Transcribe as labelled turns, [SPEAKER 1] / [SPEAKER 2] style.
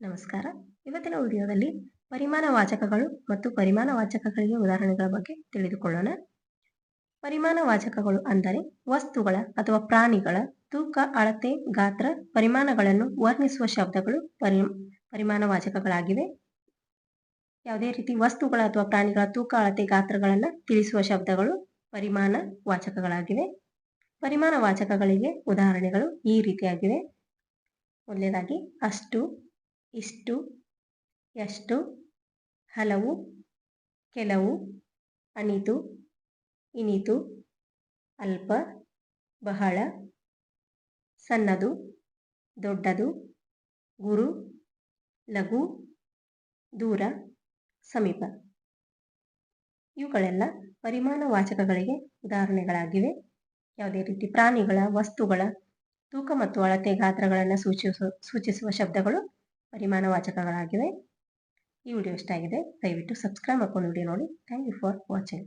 [SPEAKER 1] ನಮಸ್ಕಾರ. ಇವತ್ತಿನ ವಿಡಿಯೋದಲ್ಲಿ ಪರಿಮಾಣ ವಾಚಕಗಳು ಮತ್ತು ಪರಿಮಾಣ ವಾಚಕಗಳಿಗೆ ಉದಾಹರಣೆಗಳ ಬಗ್ಗೆ ತಿಳಿದುಕೊಳ್ಳೋಣ. ಪರಿಮಾಣ ವಾಚಕಗಳು ಅಂದರೆ ವಸ್ತುಗಳ ಅಥವಾ ಪ್ರಾಣಿಗಳ ತೂಕ, ಅಳತೆ, ಗಾತ್ರ, ಪರಿಮಾಣಗಳನ್ನು ವರ್ಣಿಸುವ ಶಬ್ದಗಳು ಪರಿ, ಪರಿಮಾಣ ವಾಚಕಗಳಾಗಿವೆ. ಯಾವುದೇ ರೀತಿ ವಸ್ತುಗಳ ಅಥವಾ ಪ್ರಾಣಿಗಳ ತೂಕ, ಅಳತೆ, ಗಾತ್ರಗಳನ್ನು ತಿಳಿಸುವ ಶಬ್ದಗಳು ಪರಿಮಾಣ ವಾಚಕಗಳಾಗಿವೆ. ಪರಿಮಾಣ ವಾಚಕಗಳಿಗೆ ಉದಾಹರಣೆಗಳು ಈ ರೀತಿಯಾಗಿವೆ. ಮೊದಲನೇದಾಗಿ ಅಷ್ಟು ಇಷ್ಟು, ಎಷ್ಟು, ಹಲವು, ಕೆಲವು, ಅನಿತು, ಇನಿತು, ಅಲ್ಪ, ಬಹಳ, ಸಣ್ಣದು, ದೊಡ್ಡದು, ಗುರು, ಲಘು, ದೂರ, ಸಮೀಪ. ಇವುಗಳೆಲ್ಲ ಪರಿಮಾಣ ವಾಚಕಗಳಿಗೆ ಉದಾಹರಣೆಗಳಾಗಿವೆ. ಯಾವುದೇ ರೀತಿ ಪ್ರಾಣಿಗಳ, ವಸ್ತುಗಳ, ತೂಕ ಮತ್ತು ಅಳತೆ ಗಾತ್ರಗಳನ್ನು ಸೂಚಿಸುವ ಸೂಚಿಸುವ ಶಬ್ದಗಳು ಪರಿಮಾಣ ವಾಚಕಗಳಾಗಿವೆ. ಈ ವಿಡಿಯೋ ಇಷ್ಟ ಆಗಿದೆ, ದಯವಿಟ್ಟು ಸಬ್ಸ್ಕ್ರೈಬ್ ಮಾಡ್ಕೊಂಡು ವಿಡಿಯೋ ನೋಡಿ. Thank you for watching